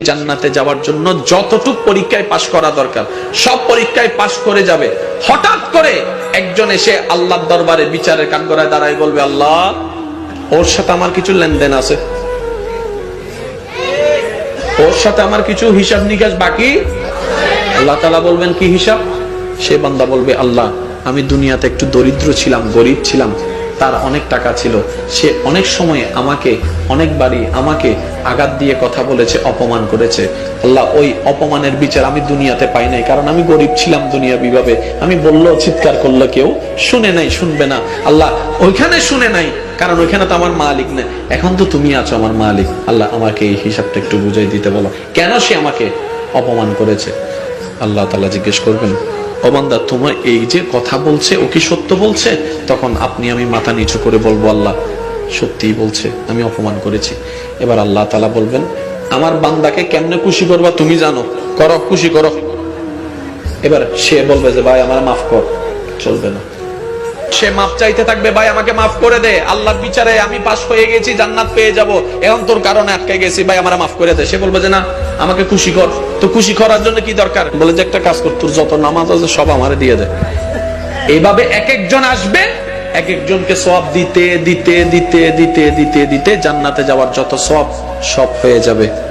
জান্নাতে যাওয়ার জন্য যতটুক পরীক্ষায় পাশ করা দরকার, সব পরীক্ষায় পাশ করে যাবে। হঠাৎ করে একজন এসে আল্লাহর দরবারে বিচারের কান করায় দাঁড়ায় বলবে, আল্লাহ, ওর সাথে আমার কিছু লেনদেন আছে। ওর সাথে আমার কিছু হিসাব নিকাশ বাকি? আল্লাহ তালা বলবেন, কি হিসাব? সে বান্দা বলবে, আল্লাহ, আমি দুনিয়াতে একটু দরিদ্র ছিলাম, গরিব ছিলাম। তার অনেক টাকা ছিল। সে অনেক সময় আমাকে, অনেকবারই আমাকে আঘাত দিয়ে কথা বলেছে, অপমান করেছে। আল্লাহ, ওই অপমানের বিচার আমি দুনিয়াতে পাই নাই, কারণ আমি গরিব ছিলাম দুনিয়া বিভাবে আমি বলল চিৎকার করল কেউ, শুনে নাই, শুনবে না। আল্লাহ, ওইখানে শুনে নাই, কারণ ওইখানে তো আমার মালিক না। এখন তো তুমি আছো আমার মালিক। আল্লাহ, আমাকে এই হিসাবটা একটু বুঝাই দিতে বলো। কেন সে আমাকে অপমান করেছে? আল্লাহ তালা জিজ্ঞেস করবেন অবান্দা তোমার এই যে কথা বলছে, ও কি সত্য বলছে? তখন আপনি আমি মাথা নিচু করে বলব, আল্লাহ সত্যিই বলছে, আমি অপমান করেছি। এবার আল্লাহ তালা বলবেন, আমার বান্দাকে কেমনে খুশি করবা তুমি জানো? করো, খুশি করো। এবার সে বলবে যে, ভাই, আমার মাফ কর। চলবে না। সে মাফ চাইতে থাকবে, ভাই, আমাকে মাফ করে দে। আল্লাহর বিচারে আমি পাশ হয়ে গেছি, জান্নাত পেয়ে যাব। এখন তোর কারণে আটকে গেছি। ভাই, আমার মাফ করে দে। সে বলবে যে, না, আমাকে খুশি কর। তো খুশি করার জন্য কি দরকার? বলে যে, একটা কাজ কর, তোর যত নামাজ আছে সব আমার দিয়ে দে। এইভাবে এক একজন আসবে, এক একজনকে সব দিতে দিতে দিতে দিতে দিতে দিতে জান্নাতে যাওয়ার যত সব সব হয়ে যাবে।